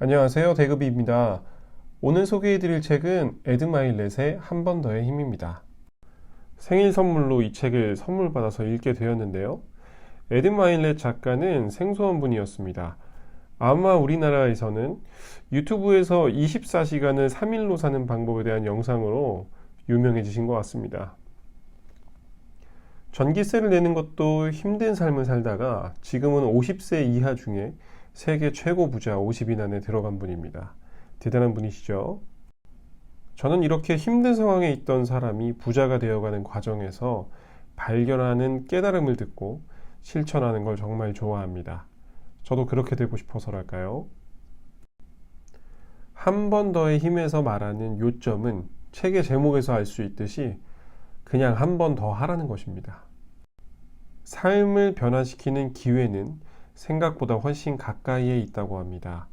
안녕하세요. 대급이입니다. 오늘 소개해드릴 책은 에드 마일렛의 한 번 더의 힘입니다. 생일 선물로 이 책을 선물 받아서 읽게 되었는데요. 에드 마일렛 작가는 생소한 분이었습니다. 아마 우리나라에서는 유튜브에서 24시간을 3일로 사는 방법에 대한 영상으로 유명해지신 것 같습니다. 전기세를 내는 것도 힘든 삶을 살다가 지금은 50세 이하 중에 세계 최고 부자 50인 안에 들어간 분입니다. 대단한 분이시죠? 저는 이렇게 힘든 상황에 있던 사람이 부자가 되어가는 과정에서 발견하는 깨달음을 듣고 실천하는 걸 정말 좋아합니다. 저도 그렇게 되고 싶어서랄까요? 한 번 더의 힘에서 말하는 요점은 책의 제목에서 알 수 있듯이 그냥 한 번 더 하라는 것입니다. 삶을 변화시키는 기회는 생각보다 훨씬 가까이에 있다고 합니다.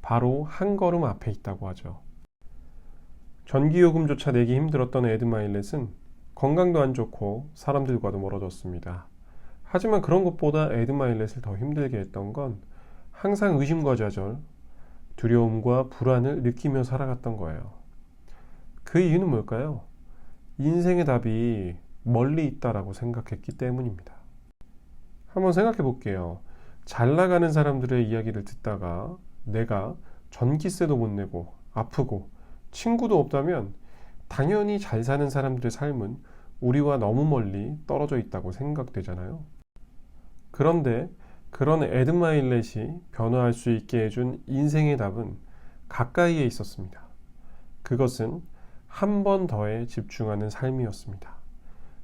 바로 한 걸음 앞에 있다고 하죠. 전기요금조차 내기 힘들었던 에드 마일렛은 건강도 안 좋고 사람들과도 멀어졌습니다. 하지만 그런 것보다 에드 마일렛을 더 힘들게 했던 건 항상 의심과 좌절, 두려움과 불안을 느끼며 살아갔던 거예요. 그 이유는 뭘까요? 인생의 답이 멀리 있다라고 생각했기 때문입니다. 한번 생각해 볼게요. 잘 나가는 사람들의 이야기를 듣다가 내가 전기세도 못 내고 아프고 친구도 없다면 당연히 잘 사는 사람들의 삶은 우리와 너무 멀리 떨어져 있다고 생각되잖아요. 그런데 그런 에드마일렛이 변화할 수 있게 해준 인생의 답은 가까이에 있었습니다. 그것은 한 번 더에 집중하는 삶이었습니다.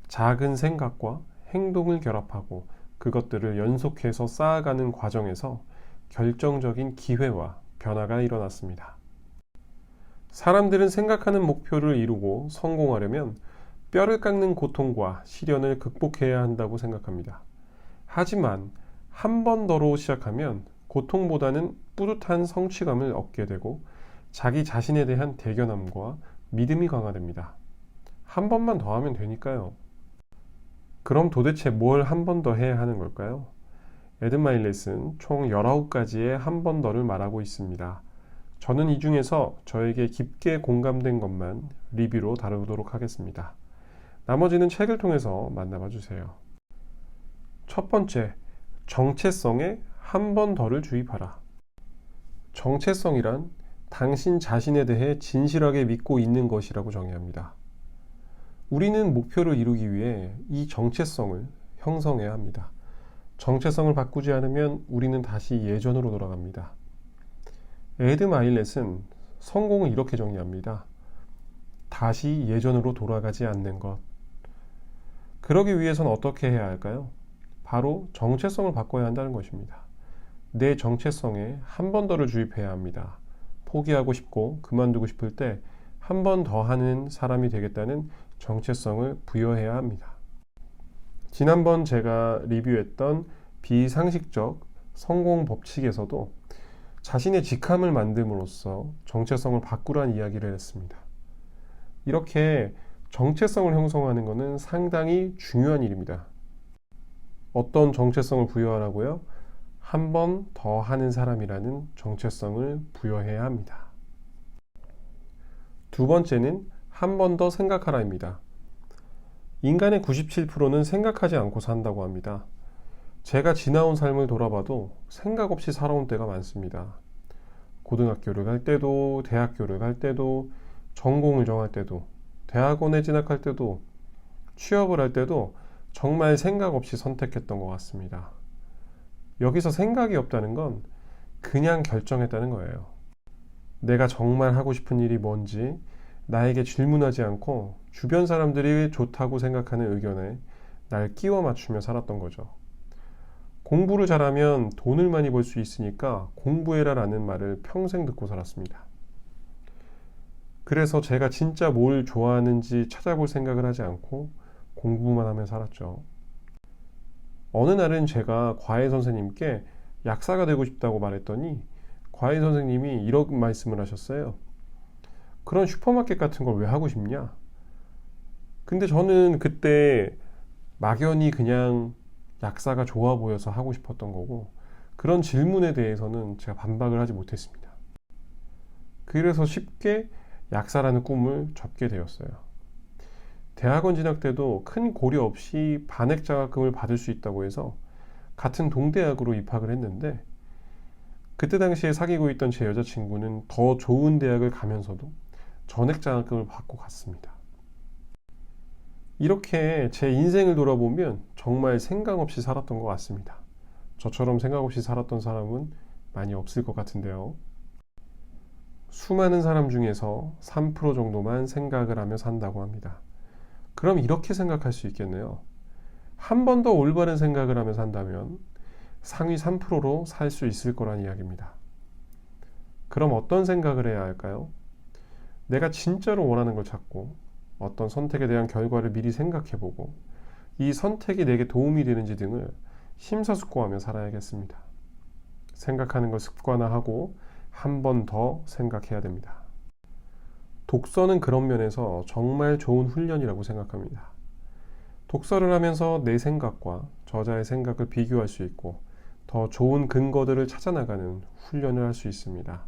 작은 생각과 행동을 결합하고 그것들을 연속해서 쌓아가는 과정에서 결정적인 기회와 변화가 일어났습니다. 사람들은 생각하는 목표를 이루고 성공하려면 뼈를 깎는 고통과 시련을 극복해야 한다고 생각합니다. 하지만 한 번 더로 시작하면 고통보다는 뿌듯한 성취감을 얻게 되고 자기 자신에 대한 대견함과 믿음이 강화됩니다. 한 번만 더 하면 되니까요. 그럼 도대체 뭘 한 번 더 해야 하는 걸까요? 에드마일렛은 총 19가지의 한 번 더를 말하고 있습니다. 저는 이 중에서 저에게 깊게 공감된 것만 리뷰로 다루도록 하겠습니다. 나머지는 책을 통해서 만나봐 주세요. 첫 번째, 정체성에 한 번 더를 주입하라. 정체성이란 당신 자신에 대해 진실하게 믿고 있는 것이라고 정의합니다. 우리는 목표를 이루기 위해 이 정체성을 형성해야 합니다. 정체성을 바꾸지 않으면 우리는 다시 예전으로 돌아갑니다. 에드 마일렛은 성공을 이렇게 정의합니다. 다시 예전으로 돌아가지 않는 것. 그러기 위해서는 어떻게 해야 할까요? 바로 정체성을 바꿔야 한다는 것입니다. 내 정체성에 한 번 더를 주입해야 합니다. 포기하고 싶고 그만두고 싶을 때 한 번 더 하는 사람이 되겠다는 정체성을 부여해야 합니다. 지난번 제가 리뷰했던 비상식적 성공 법칙에서도 자신의 직함을 만듦으로써 정체성을 바꾸라는 이야기를 했습니다. 이렇게 정체성을 형성하는 것은 상당히 중요한 일입니다. 어떤 정체성을 부여하라고요? 한 번 더 하는 사람이라는 정체성을 부여해야 합니다. 두 번째는 한 번 더 생각하라입니다. 인간의 97%는 생각하지 않고 산다고 합니다. 제가 지나온 삶을 돌아봐도 생각 없이 살아온 때가 많습니다. 고등학교를 갈 때도, 대학교를 갈 때도, 전공을 정할 때도, 대학원에 진학할 때도, 취업을 할 때도 정말 생각 없이 선택했던 것 같습니다. 여기서 생각이 없다는 건 그냥 결정했다는 거예요. 내가 정말 하고 싶은 일이 뭔지 나에게 질문하지 않고 주변 사람들이 좋다고 생각하는 의견에 날 끼워 맞추며 살았던 거죠. 공부를 잘하면 돈을 많이 벌 수 있으니까 공부해라 라는 말을 평생 듣고 살았습니다. 그래서 제가 진짜 뭘 좋아하는지 찾아볼 생각을 하지 않고 공부만 하며 살았죠. 어느 날은 제가 과외 선생님께 약사가 되고 싶다고 말했더니 과외 선생님이 이런 말씀을 하셨어요. 그런 슈퍼마켓 같은 걸 왜 하고 싶냐? 근데 저는 그때 막연히 그냥 약사가 좋아 보여서 하고 싶었던 거고 그런 질문에 대해서는 제가 반박을 하지 못했습니다. 그래서 쉽게 약사라는 꿈을 접게 되었어요. 대학원 진학 때도 큰 고려 없이 반액 장학금을 받을 수 있다고 해서 같은 동대학으로 입학을 했는데 그때 당시에 사귀고 있던 제 여자친구는 더 좋은 대학을 가면서도 전액 장학금을 받고 갔습니다. 이렇게 제 인생을 돌아보면 정말 생각 없이 살았던 것 같습니다. 저처럼 생각 없이 살았던 사람은 많이 없을 것 같은데요. 수많은 사람 중에서 3% 정도만 생각을 하며 산다고 합니다. 그럼 이렇게 생각할 수 있겠네요. 한 번 더 올바른 생각을 하며 산다면 상위 3%로 살 수 있을 거란 이야기입니다. 그럼 어떤 생각을 해야 할까요? 내가 진짜로 원하는 걸 찾고 어떤 선택에 대한 결과를 미리 생각해보고 이 선택이 내게 도움이 되는지 등을 심사숙고하며 살아야겠습니다. 생각하는 걸 습관화하고 한 번 더 생각해야 됩니다. 독서는 그런 면에서 정말 좋은 훈련이라고 생각합니다. 독서를 하면서 내 생각과 저자의 생각을 비교할 수 있고 더 좋은 근거들을 찾아나가는 훈련을 할 수 있습니다.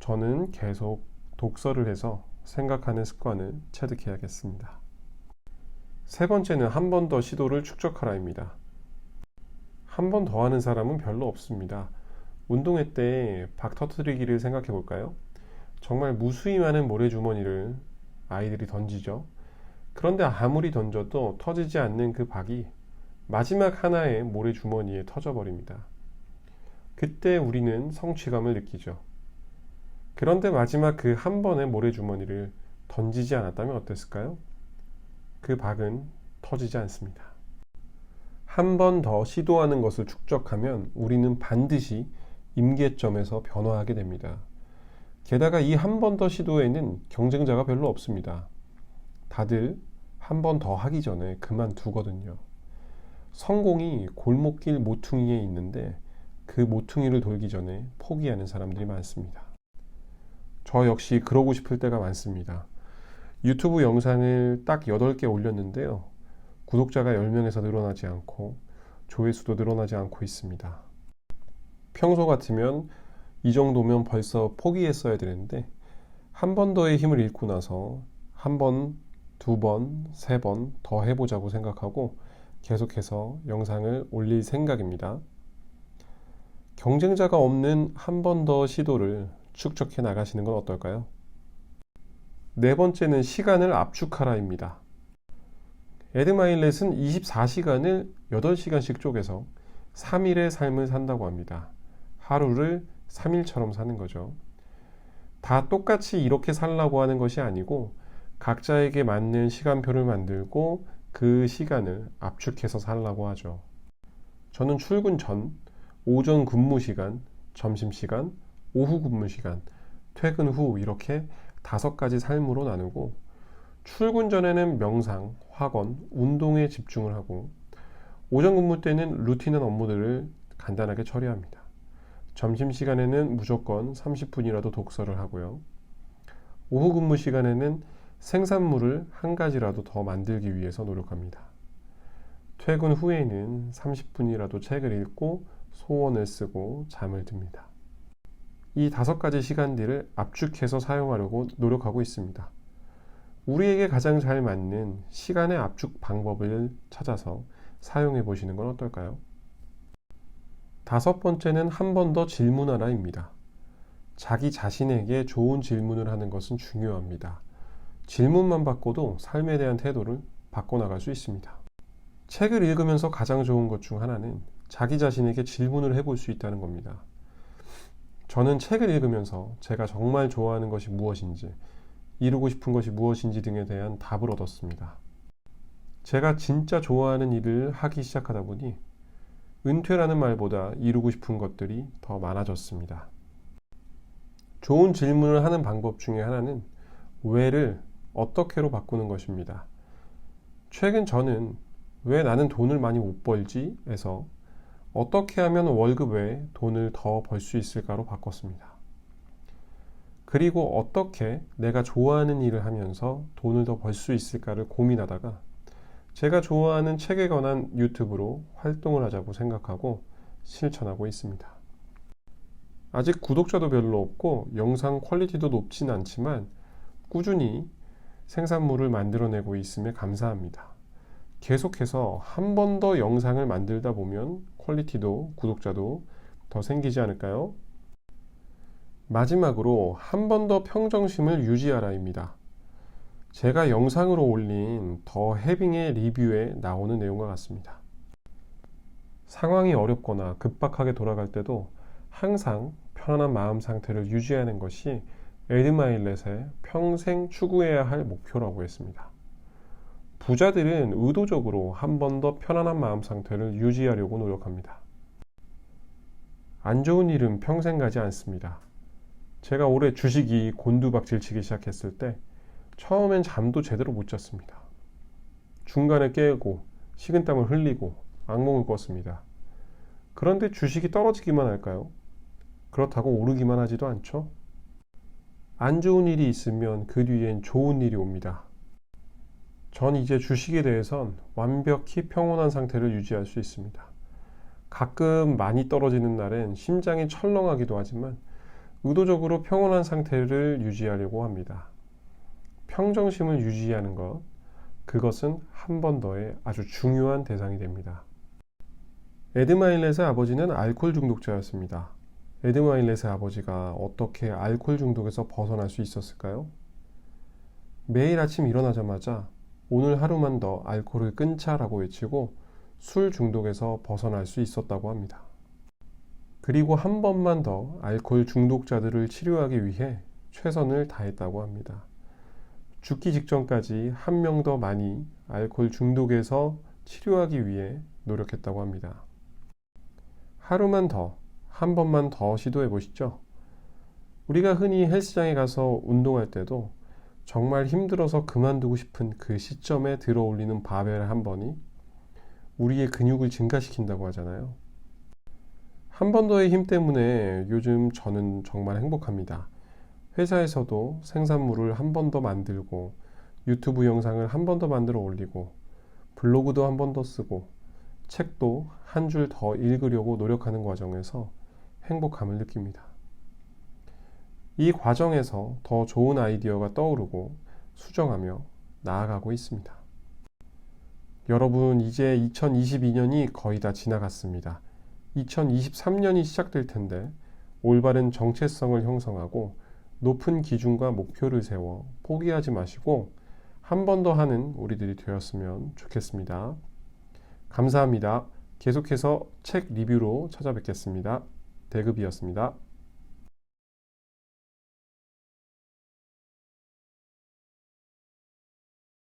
저는 계속 독서를 해서 생각하는 습관을 체득해야겠습니다. 세 번째는 한 번 더 시도를 축적하라입니다. 한 번 더 하는 사람은 별로 없습니다. 운동회 때 박 터트리기를 생각해 볼까요? 정말 무수히 많은 모래주머니를 아이들이 던지죠. 그런데 아무리 던져도 터지지 않는 그 박이 마지막 하나의 모래주머니에 터져버립니다. 그때 우리는 성취감을 느끼죠. 그런데 마지막 그 한 번의 모래주머니를 던지지 않았다면 어땠을까요? 그 박은 터지지 않습니다. 한 번 더 시도하는 것을 축적하면 우리는 반드시 임계점에서 변화하게 됩니다. 게다가 이 한 번 더 시도에는 경쟁자가 별로 없습니다. 다들 한 번 더 하기 전에 그만두거든요. 성공이 골목길 모퉁이에 있는데 그 모퉁이를 돌기 전에 포기하는 사람들이 많습니다. 저 역시 그러고 싶을 때가 많습니다. 유튜브 영상을 딱 8개 올렸는데요. 구독자가 10명에서 늘어나지 않고 조회수도 늘어나지 않고 있습니다. 평소 같으면 이 정도면 벌써 포기했어야 되는데 한 번 더의 힘을 잃고 나서 한 번, 두 번, 세 번 더 해보자고 생각하고 계속해서 영상을 올릴 생각입니다. 경쟁자가 없는 한 번 더 시도를 축적해 나가시는 건 어떨까요? 네 번째는 시간을 압축하라입니다. 에드마일렛은 24시간을 8시간씩 쪼개서 3일의 삶을 산다고 합니다. 하루를 3일처럼 사는 거죠. 다 똑같이 이렇게 살라고 하는 것이 아니고 각자에게 맞는 시간표를 만들고 그 시간을 압축해서 살라고 하죠. 저는 출근 전, 오전 근무 시간, 점심 시간, 오후 근무 시간, 퇴근 후 이렇게 다섯 가지 삶으로 나누고 출근 전에는 명상, 학원, 운동에 집중을 하고 오전 근무 때는 루틴한 업무들을 간단하게 처리합니다. 점심 시간에는 무조건 30분이라도 독서를 하고요. 오후 근무 시간에는 생산물을 한 가지라도 더 만들기 위해서 노력합니다. 퇴근 후에는 30분이라도 책을 읽고 소원을 쓰고 잠을 듭니다. 이 다섯 가지 시간들을 압축해서 사용하려고 노력하고 있습니다. 우리에게 가장 잘 맞는 시간의 압축 방법을 찾아서 사용해 보시는 건 어떨까요? 다섯 번째는 한 번 더 질문하라입니다. 자기 자신에게 좋은 질문을 하는 것은 중요합니다. 질문만 바꿔도 삶에 대한 태도를 바꿔나갈 수 있습니다. 책을 읽으면서 가장 좋은 것 중 하나는 자기 자신에게 질문을 해볼 수 있다는 겁니다. 저는 책을 읽으면서 제가 정말 좋아하는 것이 무엇인지, 이루고 싶은 것이 무엇인지 등에 대한 답을 얻었습니다. 제가 진짜 좋아하는 일을 하기 시작하다 보니 은퇴라는 말보다 이루고 싶은 것들이 더 많아졌습니다. 좋은 질문을 하는 방법 중에 하나는 왜를 어떻게로 바꾸는 것입니다. 최근 저는 왜 나는 돈을 많이 못 벌지? 에서 어떻게 하면 월급 외에 돈을 더 벌 수 있을까로 바꿨습니다. 그리고 어떻게 내가 좋아하는 일을 하면서 돈을 더 벌 수 있을까를 고민하다가 제가 좋아하는 책에 관한 유튜브로 활동을 하자고 생각하고 실천하고 있습니다. 아직 구독자도 별로 없고 영상 퀄리티도 높진 않지만 꾸준히 생산물을 만들어내고 있음에 감사합니다. 계속해서 한 번 더 영상을 만들다 보면 퀄리티도 구독자도 더 생기지 않을까요? 마지막으로 한 번 더 평정심을 유지하라입니다. 제가 영상으로 올린 더 해빙의 리뷰에 나오는 내용과 같습니다. 상황이 어렵거나 급박하게 돌아갈 때도 항상 편안한 마음 상태를 유지하는 것이 에드마일렛의 평생 추구해야 할 목표라고 했습니다. 부자들은 의도적으로 한 번 더 편안한 마음 상태를 유지하려고 노력합니다. 안 좋은 일은 평생 가지 않습니다. 제가 올해 주식이 곤두박질 치기 시작했을 때 처음엔 잠도 제대로 못 잤습니다. 중간에 깨고 식은땀을 흘리고 악몽을 꿨습니다. 그런데 주식이 떨어지기만 할까요? 그렇다고 오르기만 하지도 않죠? 안 좋은 일이 있으면 그 뒤엔 좋은 일이 옵니다. 전 이제 주식에 대해선 완벽히 평온한 상태를 유지할 수 있습니다. 가끔 많이 떨어지는 날엔 심장이 철렁하기도 하지만 의도적으로 평온한 상태를 유지하려고 합니다. 평정심을 유지하는 것, 그것은 한 번 더의 아주 중요한 대상이 됩니다. 에드마일렛의 아버지는 알코올 중독자였습니다. 에드마일렛의 아버지가 어떻게 알코올 중독에서 벗어날 수 있었을까요? 매일 아침 일어나자마자 오늘 하루만 더 알코올을 끊자라고 외치고 술 중독에서 벗어날 수 있었다고 합니다. 그리고 한 번만 더 알코올 중독자들을 치료하기 위해 최선을 다했다고 합니다. 죽기 직전까지 한 명 더 많이 알코올 중독에서 치료하기 위해 노력했다고 합니다. 하루만 더, 한 번만 더 시도해 보시죠. 우리가 흔히 헬스장에 가서 운동할 때도 정말 힘들어서 그만두고 싶은 그 시점에 들어 올리는 바벨 한 번이 우리의 근육을 증가시킨다고 하잖아요. 한 번 더의 힘 때문에 요즘 저는 정말 행복합니다. 회사에서도 생산물을 한 번 더 만들고 유튜브 영상을 한 번 더 만들어 올리고 블로그도 한 번 더 쓰고 책도 한 줄 더 읽으려고 노력하는 과정에서 행복감을 느낍니다. 이 과정에서 더 좋은 아이디어가 떠오르고 수정하며 나아가고 있습니다. 여러분, 이제 2022년이 거의 다 지나갔습니다. 2023년이 시작될 텐데 올바른 정체성을 형성하고 높은 기준과 목표를 세워 포기하지 마시고 한 번 더 하는 우리들이 되었으면 좋겠습니다. 감사합니다. 계속해서 책 리뷰로 찾아뵙겠습니다. 대급이었습니다.